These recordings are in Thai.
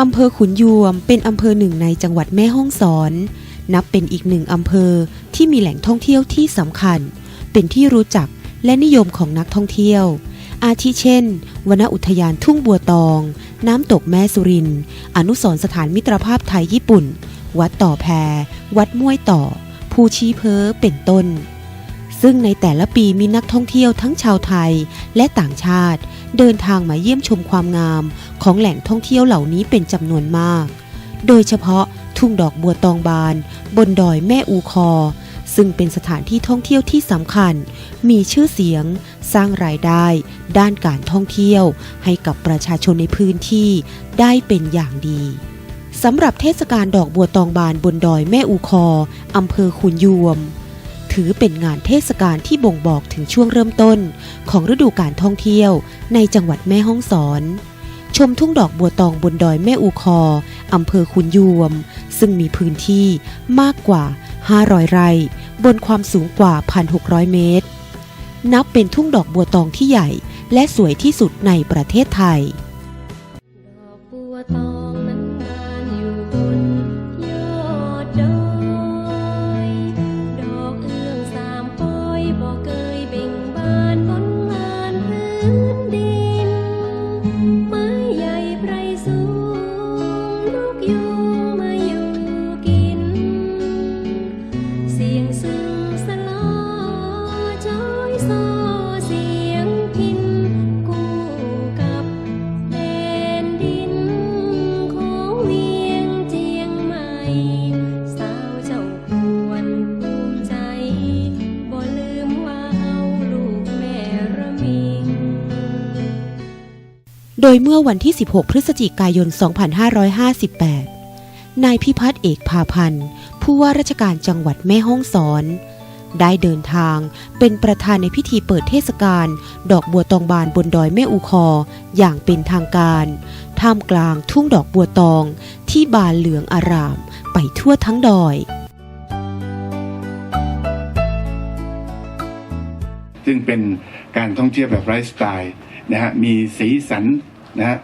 อำเภอขุนยวมเป็นอำเภอหนึ่งในจังหวัดแม่ฮ่องสอน นับเป็นอีกหนึ่งอำเภอที่มีแหล่งท่องเที่ยวที่สำคัญ เป็นที่รู้จักและนิยมของนักท่องเที่ยว อาทิเช่น วนอุทยานทุ่งบัวตอง น้ำตกแม่สุริน อนุสรสถานมิตรภาพไทยญี่ปุ่น วัดต่อแพวัดม้วยต่อ ภูชีเพอเป็นต้น ซึ่งในแต่ละปีมีนักท่องเที่ยวทั้งชาวไทยและต่างชาติ เดินทางมาเยี่ยมชมความงามของแหล่งท่องเที่ยวเหล่านี้เป็นจำนวนมาก โดยเฉพาะทุ่งดอกบัวตองบาน บนดอยแม่อูคอ ซึ่งเป็นสถานที่ท่องเที่ยวที่สำคัญ มีชื่อเสียง สร้างรายได้ ด้านการท่องเที่ยว ให้กับประชาชนในพื้นที่ได้เป็นอย่างดีสำหรับเทศกาลดอกบัวตองบานบนดอยแม่อูคออำเภอขุนยวม ถือเป็นงานเทศกาลที่บ่งบอกถึงช่วงเริ่มต้น ของฤดูการท่องเที่ยวในจังหวัดแม่ฮ่องสอน ชมทุ่งดอกบัวตองบนดอยแม่อูคออำเภอขุนยวม ซึ่งมีพื้นที่มากกว่า 500 ไร่ บนความสูงกว่า 1,600 เมตร นับเป็นทุ่งดอกบัวตองที่ใหญ่ และสวยที่สุดในประเทศไทย โดยเมื่อวันที่ 16 พฤศจิกายน 2558 นายพิพัฒน์เอกพาพันธ์ ผู้ว่าราชการจังหวัดแม่ฮ่องสอน ได้เดินทางเป็นประธานในพิธีเปิดเทศกาลดอกบัวตองบานบนดอยแม่อูคออย่างเป็นทางการ ท่ามกลางทุ่งดอกบัวตองที่บานเหลืองอารามไปทั่วทั้งดอย ซึ่งเป็นการท่องเที่ยวแบบไลฟ์สไตล์ นะฮะมีสีสันนะฮะ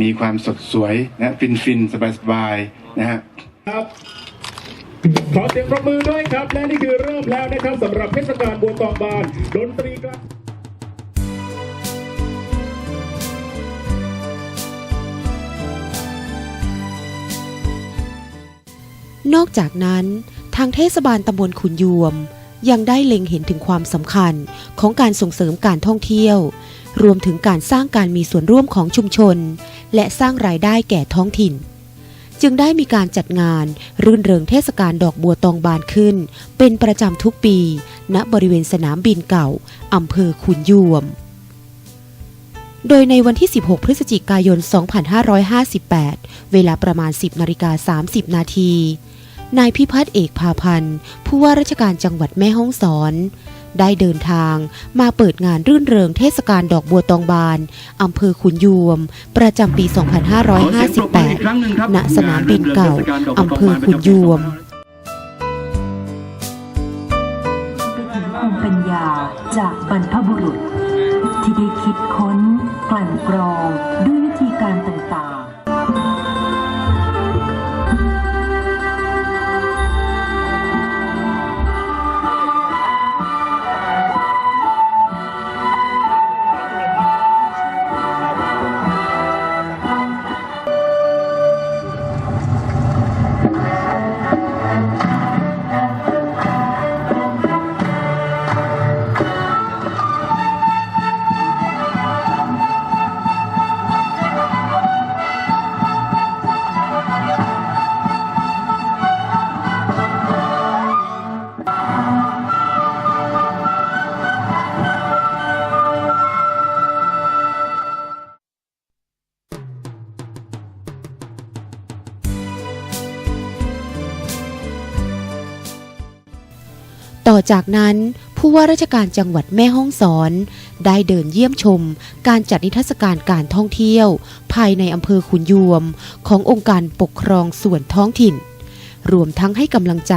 มีความสดสวยนะฟินฟินสบายสบายๆนะฮะครับขอเสียงปรบมือด้วยครับ และนี่คือเริ่มแล้วนะครับสำหรับเทศกาลบัวตองบานดนตรีกลางนอกจากนั้น ทางเทศบาลตำบลขุนยวม ยังได้เล็งเห็นถึงความสำคัญของการส่งเสริมการท่องเที่ยว รวมถึงการสร้างการมีส่วนร่วมของชุมชน และสร้างรายได้แก่ท้องถิ่น จึงได้มีการจัดงานรื่นเริงเทศกาลดอกบัวตองบานขึ้น เป็นประจำทุกปี ณบริเวณสนามบินเก่าอำเภอขุนยวม โดยในวันที่ 16 พฤศจิกายน 2558 เวลาประมาณ 10นาฬิกา30 นาทีนายพิพัฒน์เอกพาพันธ์ผู้ว่าราชการจังหวัดแม่ฮ่องสอน ได้เดินทางมาเปิดงานรื่นเริงเทศกาลดอกบัวตองบานอำเภอขุนยวม ประจำปี 2558 ณ สนามบินเก่าอำเภอขุนยวมเป็นภูมิปัญญาจากบรรพบุรุษ ที่ได้คิดค้นกลั่นกรองด้วยวิธีการต่าง จากนั้นผู้ว่าราชการจังหวัดแม่ฮ่องสอน ได้เดินเยี่ยมชม การจัดนิทรรศการการท่องเที่ยว ภายในอำเภอขุนยวม ขององค์การปกครองส่วนท้องถิ่น รวมทั้งให้กำลังใจ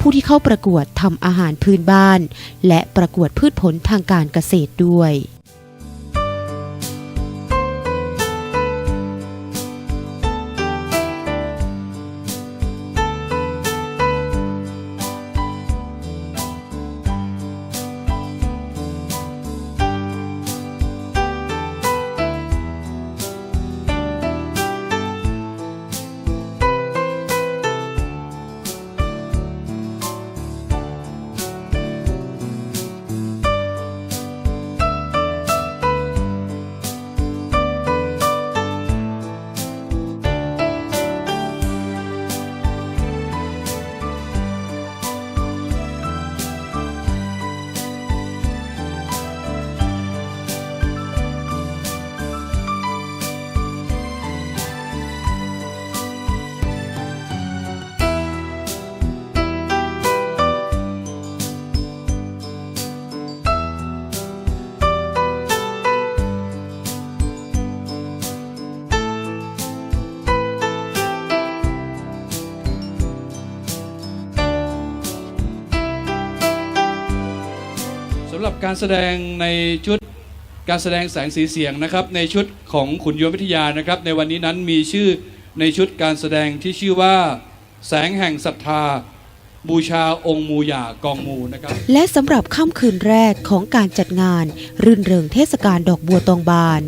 ผู้ที่เข้าประกวดทำอาหารพื้นบ้าน และประกวดพืชผลทางการเกษตรด้วย การแสดงในชุดการแสดงแสงสีเสียงนะครับในชุดของขุนยนต์วิทยานะครับ ในวันนี้นั้นมีชื่อในชุดการแสดงที่ชื่อว่า แสงแห่งศรัทธา บูชาองค์มูหยากองมูนะครับและสำหรับค่ำคืนแรกของการจัดงาน รื่นเริงเทศกาลดอกบัวตองบาน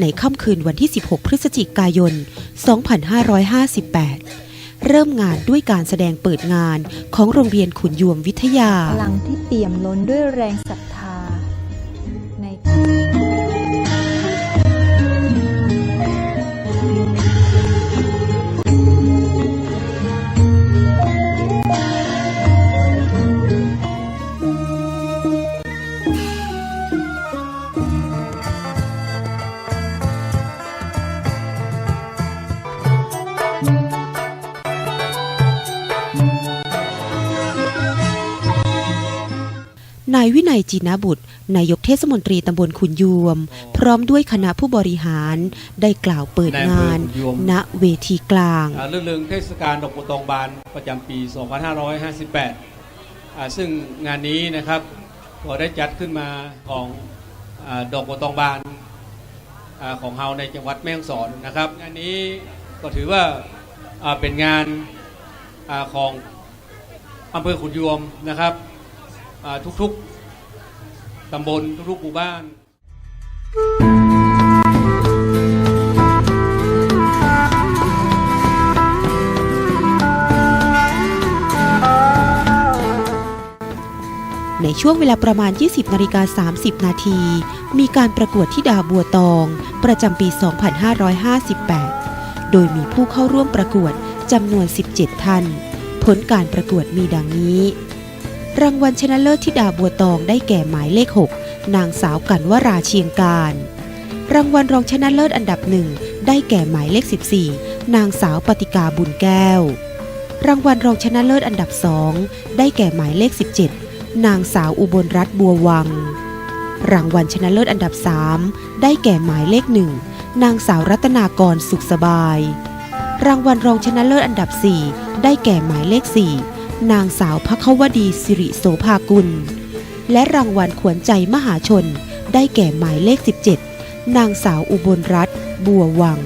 ในค่ำคืนวันที่ 16 พฤศจิกายน 2558 เริ่มงานด้วยการแสดงเปิดงานของโรงเรียนขุนยวมวิทยาพลังที่เปี่ยมล้นด้วยแรงศรัทธา ใวินัยจีนาบุตร นายกเทศมนตรีตำบลขุนยวม พร้อมด้วยคณะผู้บริหารได้กล่าวเปิดงานนายอำเภอขุนยวมณเวทีกลางอ่าเรื่องเรืองเทศกาลดอกบัวตองบานประจำปี 2558อ่าซึ่งงานนี้นะครับก็ได้จัดขึ้นมาของอาดอกบัวตองบานอาของเฮาในจังหวัดแม่ฮ่องสอนนะครับงานนี้ก็ถือว่าอ่าเป็นงานอาของอำเภอขุนยวมนะครับอ่าทุกๆ ตำบลทุกหมู่บ้านในช่วงเวลาประมาณ 20 นาฬิกา 30 นาที มีการประกวดที่ดาบัวตอง ประจำปี 2558 โดยมีผู้เข้าร่วมประกวดจำนวน 17 ท่าน ผลการประกวดมีดังนี้ รางวัลชนะเลิศที่ดาบัวตองได้แก่หมายเลข 6 นางสาวกันวราเชียงการ รางวัลรองชนะเลิศอันดับหนึ่งได้แก่หมายเลข 14 นางสาวปฏิกาบุญแก้ว รางวัลรองชนะเลิศอันดับสองได้แก่หมายเลข 17 นางสาวอุบลรัตน์บัววัง รางวัลชนะเลิศอันดับ 3 ได้แก่หมายเลขหนึ่งนางสาวรัตนากรสุขสบาย รางวัลรองชนะเลิศอันดับ 4 ได้แก่หมายเลข 4 นางสาวพระขวดีสิริโสภากุล และรางวัลขวัญใจมหาชน ได้แก่หมายเลข 17 นางสาวอุบลรัตน์บัววัง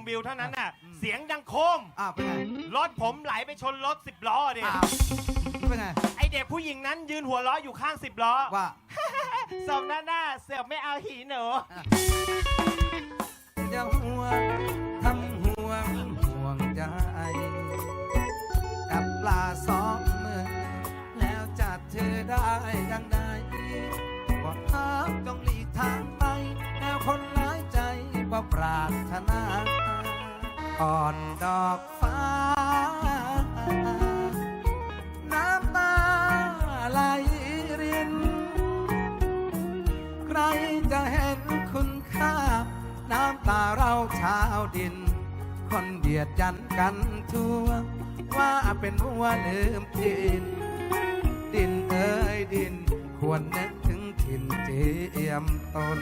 มวิวเท่านั้นน่ะ เสียงดังโคมอ้าวเป็นไงรถผมไหลไปชนรถสิบล้อดิอ้าวเป็นไงไอเด็กผู้หญิงนั้นยืนหัวล้ออยู่ข้างสิบล้อว่าสมหน้าหน้าเสือกไม่เอาหีหนูยังห่วงทำห่วงห่วงใจกับปลาสองมือแล้วจัดเธอได้ยังไงบอกทักต้องหลีกทางไปแนวคนร้ายใจว่าปรารถนา อ่อนดอกฟ้า น้ำตาไหลริน ใครจะเห็นคุณค่า น้ำตาเราชาวดิน คนเดียดยันกันทั่ว ว่าเป็นหัวลืมดิน ดินเอ้ยดิน ควรนึกถึงถิ่นเจียมตน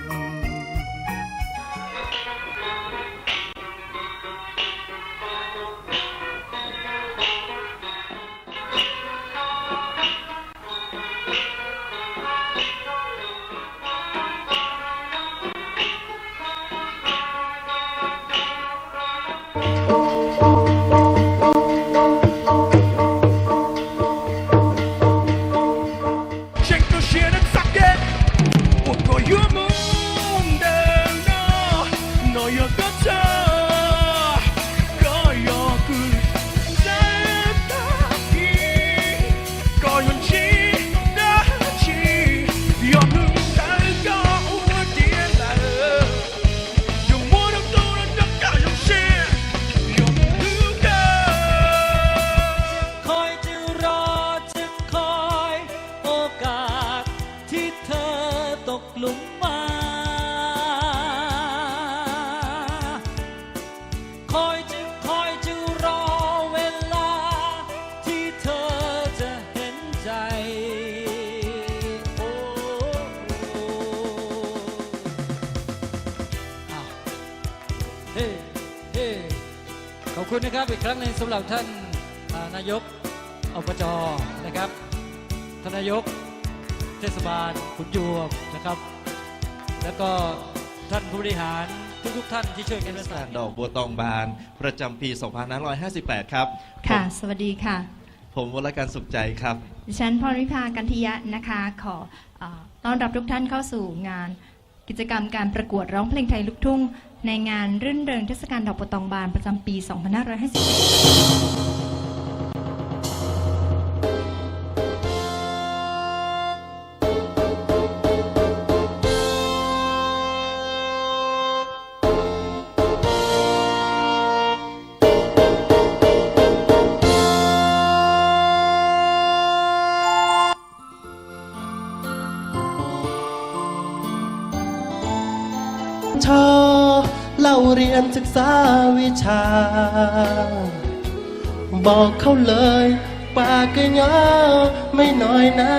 ขอบคุณนะครับอีกครั้งหนึ่งสำหรับท่านอ่านายกอบจนะครับท่านนายกเทศบาลขุนยวมนะครับ แล้วก็ท่านผู้บริหารทุกๆท่านที่ช่วยกันเทรัศกษากาลดอกบัวตองบานประจำปี 2558 ครับ ค่ะผมสวัสดีค่ะ ผมวรการสุขใจครับ ดิฉันพรวิภากันทิยะนะคะ ขอเออต้อนรับทุกท่านเข้าสู่งาน กิจกรรมการประกวดร้องเพลงไทยลูกทุ่ง ในงานรื่นเริงเทศกาลดอกบัวตองบานประจำปี 2550 วิชา บอกเขาเลยปากก็ยาไม่น้อยหน้า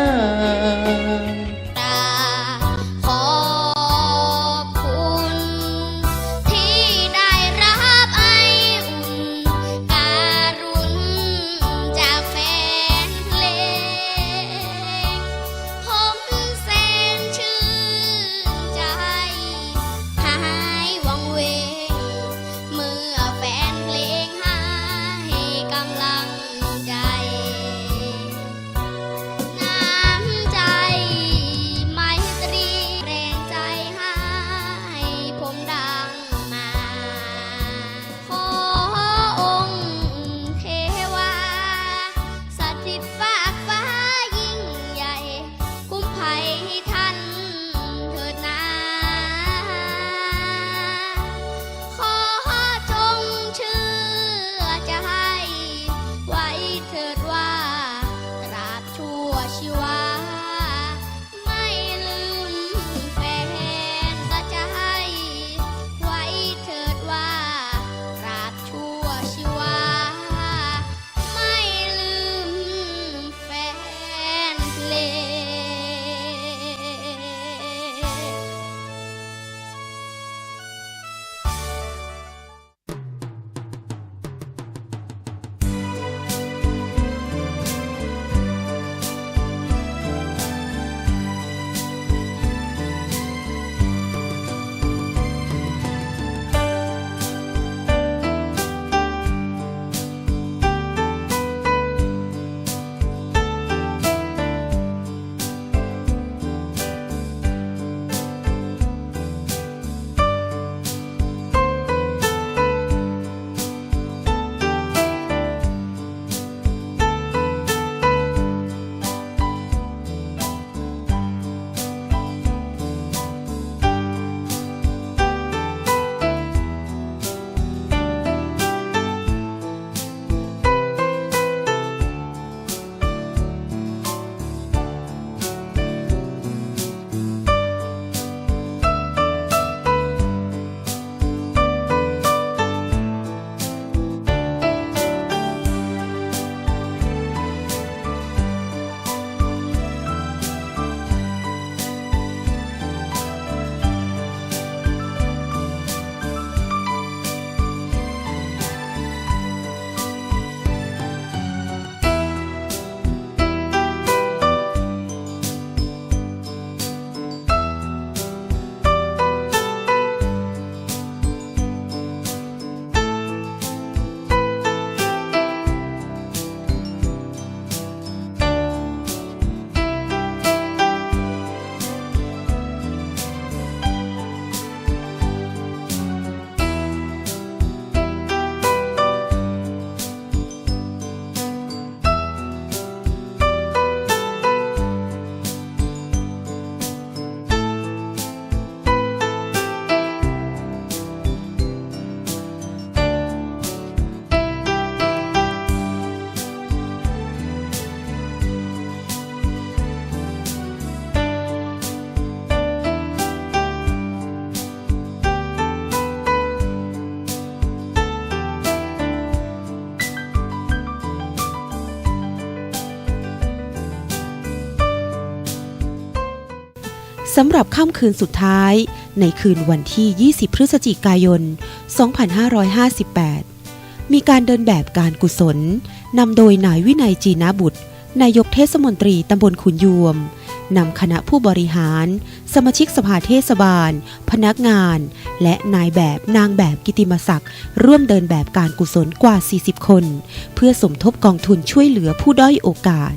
สำหรับค่ำคืนสุดท้าย ในคืนวันที่ 20 พฤศจิกายน 2558 มีการเดินแบบการกุศลนำโดยนายวินัยจีนาบุตร นายกเทศมนตรีตำบลขุนยวมนำคณะผู้บริหาร สมาชิกสภาเทศบาล พนักงาน และนายแบบนางแบบกิติมศักดิ์ร่วมเดินแบบการกุศลกว่า 40 คน เพื่อสมทบกองทุนช่วยเหลือผู้ด้อยโอกาส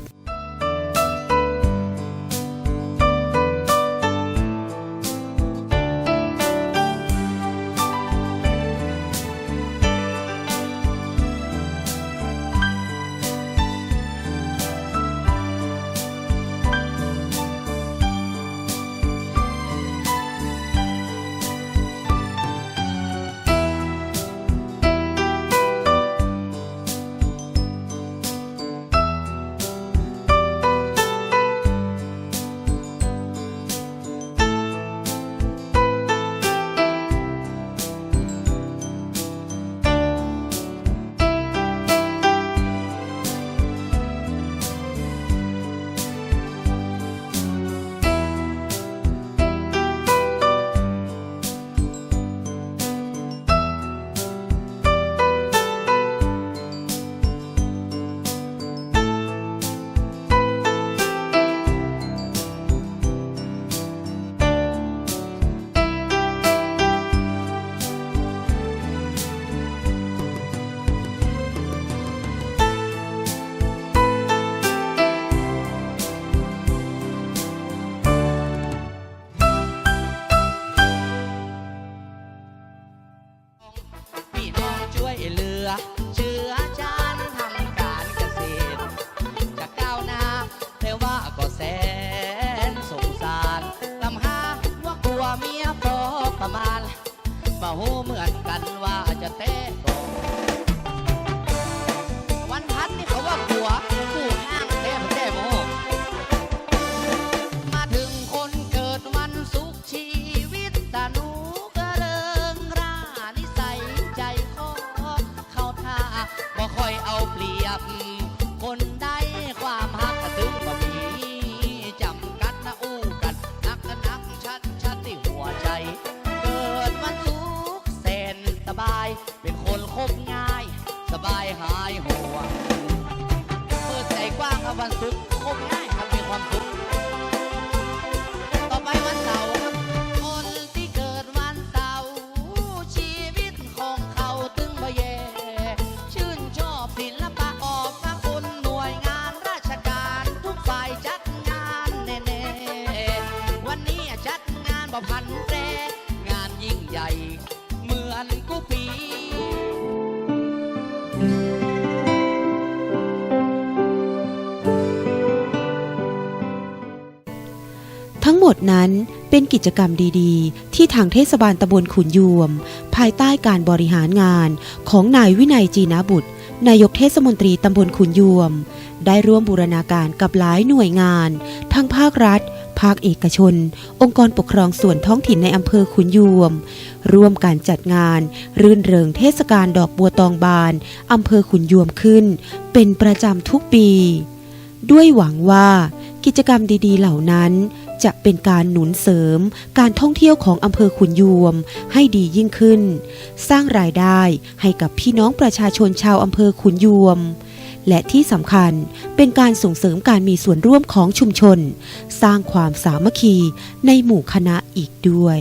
ดนั้นเป็นกิจกรรมดีๆ ที่ทางเทศบาลตำบลขุนยวม ภายใต้การบริหารงานของนายวินัยจีนาบุตร นายกเทศมนตรีตำบลขุนยวม ได้ร่วมบูรณาการกับหลายหน่วยงาน ทั้งภาครัฐ ภาคเอกชน องค์กรปกครองส่วนท้องถิ่นในอำเภอขุนยวม ร่วมการจัดงาน รื่นเริงเทศกาลดอกบัวตองบานอำเภอขุนยวมขึ้น เป็นประจำทุกปี ด้วยหวังว่ากิจกรรมดีๆ เหล่านั้น จะเป็นการหนุนเสริม การท่องเที่ยวของอำเภอขุนยวมให้ดียิ่งขึ้น สร้างรายได้ให้กับพี่น้องประชาชนชาวอำเภอขุนยวม และที่สำคัญเป็นการส่งเสริมการมีส่วนร่วมของชุมชน สร้างความสามัคคีในหมู่คณะอีกด้วย